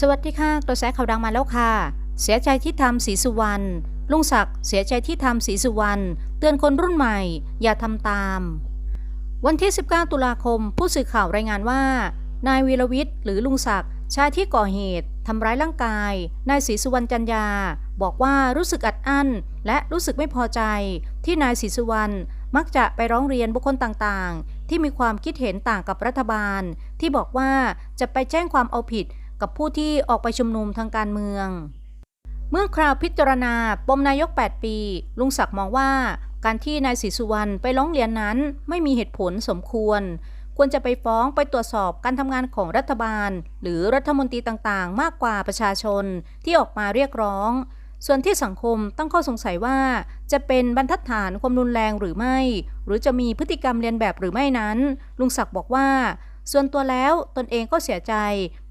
สวัสดีค่ะ กระแสข่าวดังมาแล้วค่ะ เสียใจที่ทำศรีสุวรรณลุงศักดิ์เสียใจที่ทำศรีสุวรรณเตือนคนรุ่นใหม่ อย่าทำตาม วันที่ 19 ตุลาคม ผู้สื่อข่าวรายงานว่า นายวีรวิทย์หรือลุงศักดิ์ชายที่ก่อเหตุทำร้ายร่างกาย นายศรีสุวรรณจันยา บอกว่ารู้สึกอัดอั้น และรู้สึกไม่พอใจ ที่นายศรีสุวรรณมักจะไปร้องเรียนบุคคลต่างๆ ที่มีความคิดเห็นต่างกับรัฐบาล ที่บอกว่าจะไปแจ้งความเอาผิด กับผู้ที่ออกไปชุมนุมทางการเมือง เมื่อคราวพิจารณาปมนายก 8 ปี ลุงศักดิ์มองว่าการที่นายศรีสุวรรณไปร้องเรียนนั้นไม่มีเหตุผลสมควร ควรจะไปฟ้องไปตรวจสอบการทำงานของรัฐบาล หรือรัฐมนตรีต่างๆ มากกว่าประชาชนที่ออกมาเรียกร้อง ส่วนที่สังคมตั้งข้อสงสัยว่า จะเป็นบรรทัดฐานความรุนแรงหรือไม่ หรือจะมีพฤติกรรมเรียนแบบหรือไม่นั้น ลุงศักดิ์บอกว่า ส่วนตัวแล้วตนเองก็เสียใจ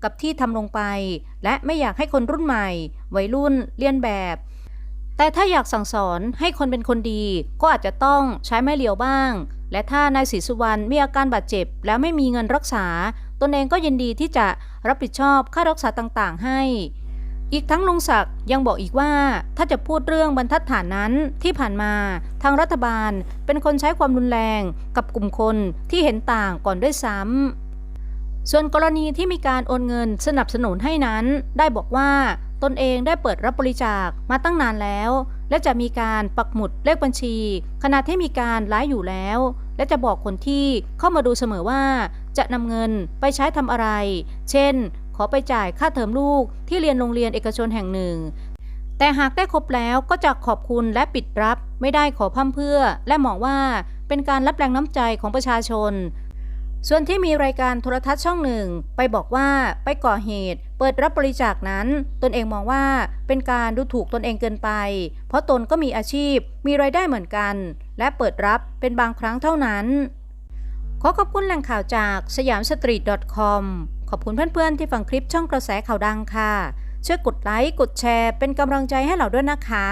กับที่ทำลงไป และไม่อยากให้คนรุ่นใหม่ วัยรุ่นเลียนแบบ แต่ถ้าอยากสั่งสอนให้คนเป็นคนดี ก็อาจจะต้องใช้ไม้เหลียวบ้าง และถ้านายศรีสุวรรณมีอาการบาดเจ็บ แล้วไม่มีเงินรักษา ตนเองก็ยินดีที่จะรับผิดชอบค่ารักษาต่างๆ ให้ อีกทั้งลุงศักดิ์ยังบอกอีกว่า ถ้าจะพูดเรื่องบรรทัดฐานนั้นที่ผ่านมา ทางรัฐบาลเป็นคนใช้ความรุนแรงกับกลุ่มคนที่เห็นต่างก่อนด้วยซ้ำ ส่วนกรณีที่มีการโอนเงินสนับสนุนให้นั้น ได้บอกว่าตนเองได้เปิดรับบริจาคมาตั้งนานแล้ว และจะมีการปักหมุดเลขบัญชี ขณะที่มีการไลฟ์อยู่แล้ว และจะบอกคนที่เข้ามาดูเสมอว่า จะนำเงินไปใช้ทำอะไร เช่น ขอไปจ่ายค่าเทอมลูกที่เรียนโรงเรียนเอกชนแห่งหนึ่ง แต่หากได้ครบแล้วก็จะขอบคุณและปิดรับ ไม่ได้ขอพั่มเพื่อ และมองว่าเป็นการรับแรงน้ำใจของประชาชน ส่วนที่มีรายการโทรทัศน์ช่องหนึ่งไปบอกว่าไปก่อเหตุ เปิดรับบริจาคนั้น ตนเองมองว่าเป็นการดูถูกตนเองเกินไป เพราะตนก็มีอาชีพมีรายได้เหมือนกัน และเปิดรับเป็นบางครั้งเท่านั้น ขอขอบคุณแหล่งข่าวจากสยามสตรีท .com ขอบคุณเพื่อนๆที่ฟังคลิปช่องกระแสข่าวดังค่ะช่วยกดไลค์กดแชร์เป็นกำลังใจให้เราด้วยนะคะ